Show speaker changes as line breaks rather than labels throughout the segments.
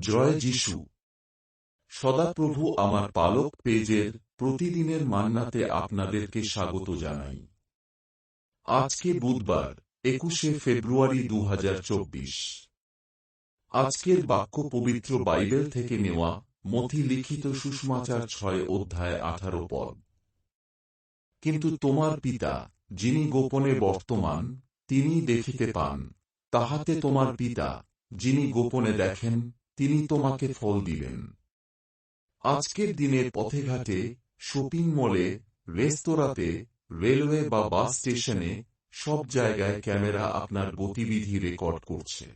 জয় যিশু। সদাপ্রভু আমার পালক পেজের প্রতিদিনের মান্নাতে আপনাদেরকে স্বাগত জানাই। আজকে বুধবার, একুশে ফেব্রুয়ারি দু হাজার চব্বিশ। আজকের বাক্য পবিত্র বাইবেল থেকে নেওয়া মথি লিখিত সুষমাচার ছয় অধ্যায় আঠারো পদ। কিন্তু তোমার পিতা, যিনি গোপনে বর্তমান, তিনি দেখিতে পান, তাহাতে তোমার পিতা, যিনি গোপনে দেখেন তিনি তোমাকে ফল দিবেন। আজকের দিনের পথে ঘাটে শপিং মলে, রেস্তোরাঁতে, রেলওয়ে বা বাস স্টেশনে সব জায়গায় ক্যামেরা আপনার গতিবিধি রেকর্ড করছে।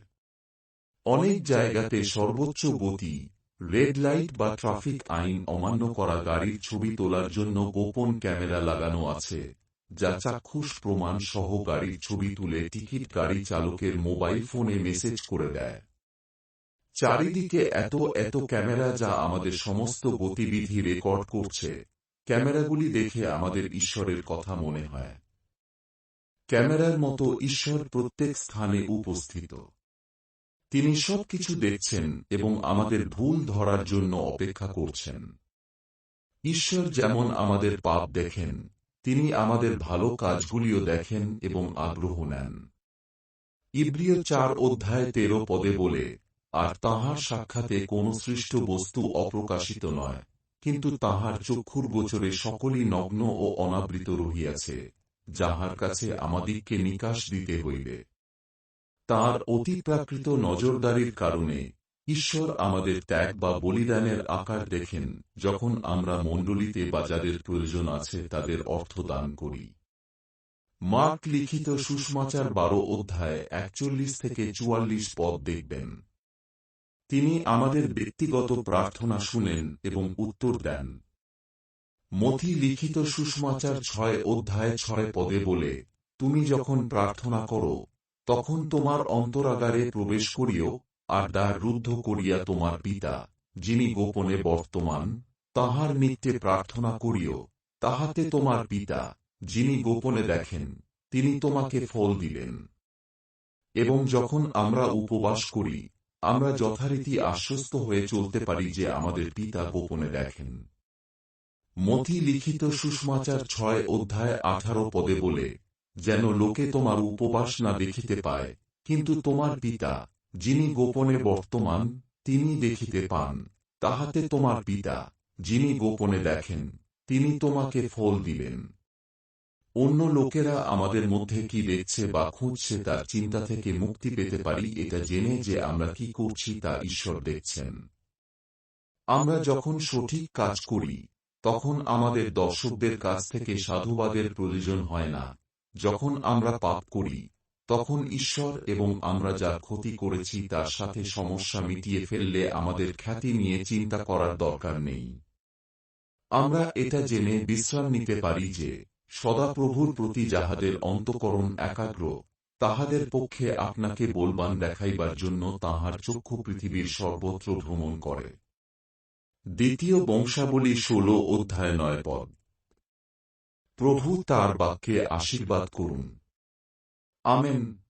অনেক জায়গাতে সর্বোচ্চ গতি, রেড লাইট বা ট্রাফিক আইন অমান্য করা গাড়ির ছবি তোলার জন্য গোপন ক্যামেরা লাগানো আছে, যা চাক্ষুষ প্রমাণ সহ গাড়ির ছবি তুলে টিকিট গাড়ি চালকের মোবাইল ফোনে মেসেজ করে দেয়। চারিদিকে এত এত ক্যামেরা যা আমাদের সমস্ত গতিবিধি রেকর্ড করছে। ক্যামেরাগুলি দেখে আমাদের ঈশ্বরের কথা মনে হয়। ক্যামেরার মতো ঈশ্বর প্রত্যেক স্থানে উপস্থিত। তিনি সবকিছু দেখছেন এবং আমাদের ভুল ধরার জন্য অপেক্ষা করছেন। ঈশ্বর যেমন আমাদের পাপ দেখেন, তিনি আমাদের ভালো কাজগুলিও দেখেন এবং আগ্রহ নেন। ইব্রিয় চার অধ্যায় তেরো পদে বলে আর তাহার সাক্ষাতে কোন সৃষ্ট বস্তু অপ্রকাশিত নয়, কিন্তু তাহার চক্ষুর গোচরে সকলই নগ্ন ও অনাবৃত রহিয়াছে, যাহার কাছে আমাদিগকে নিকাশ দিতে হইবে। তার অতিপ্রাকৃত নজরদারির কারণে ঈশ্বর আমাদের ত্যাগ বা বলিদানের আকার দেখেন, যখন আমরা মণ্ডলীতে বা যাদের প্রয়োজন আছে তাদের অর্থ দান করি। মার্ক লিখিত সুষমাচার বারো অধ্যায় একচল্লিশ থেকে চুয়াল্লিশ পদ দেখবেন। তিনি আমাদের ব্যক্তিগত প্রার্থনা শুনেন এবং উত্তর দেন। মথি লিখিত সুষমাচার ছয় অধ্যায় ছয় পদে বলে, তুমি যখন প্রার্থনা করো, তখন তোমার অন্তরাগারে প্রবেশ করিও আর দ্বার রুদ্ধ করিয়া তোমার পিতা, যিনি গোপনে বর্তমান, তাহার নিত্যে প্রার্থনা করিও। তাহাতে তোমার পিতা, যিনি গোপনে দেখেন, তিনি তোমাকে ফল দিলেন এবং যখন আমরা উপবাস করি আমরা যথারীতি আশ্বস্ত হয়ে চলতে পারি যে আমাদের পিতা গোপনে দেখেন। মথি লিখিত সুষমাচার ছয় অধ্যায় আঠারো পদে বলে, যেন লোকে তোমার উপবাস না দেখিতে পায়, কিন্তু তোমার পিতা, যিনি গোপনে বর্তমান, তিনি দেখিতে পান। তাহাতে তোমার পিতা, যিনি গোপনে দেখেন, তিনি তোমাকে ফল দিবেন। অন্য লোকেরা আমাদের মধ্যে কি দেখছে বা খুঁজছে তার চিন্তা থেকে মুক্তি পেতে পারি এটা জেনে যে আমরা কি করছি তা ঈশ্বর দেখছেন। আমরা যখন সঠিক কাজ করি, তখন আমাদের দর্শকদের কাছ থেকে সাধুবাদের প্রয়োজন হয় না। যখন আমরা পাপ করি, তখন ঈশ্বর এবং আমরা যার ক্ষতি করেছি তার সাথে সমস্যা মিটিয়ে ফেললে আমাদের খ্যাতি নিয়ে চিন্তা করার দরকার নেই। আমরা এটা জেনে বিশ্রাম নিতে পারি যে সদাপ্রভুর প্রতি যাহাদের অন্তকরণ একাগ্র, তাহাদের পক্ষে আপনাকে বলবান দেখাইবার জন্য তাহার চক্ষু পৃথিবীর সর্বত্র ভ্রমণ করে। দ্বিতীয় বংশাবলী ষোল অধ্যায় নয় পদ। প্রভু তার বাক্যে আশীর্বাদ করুন। আমেন।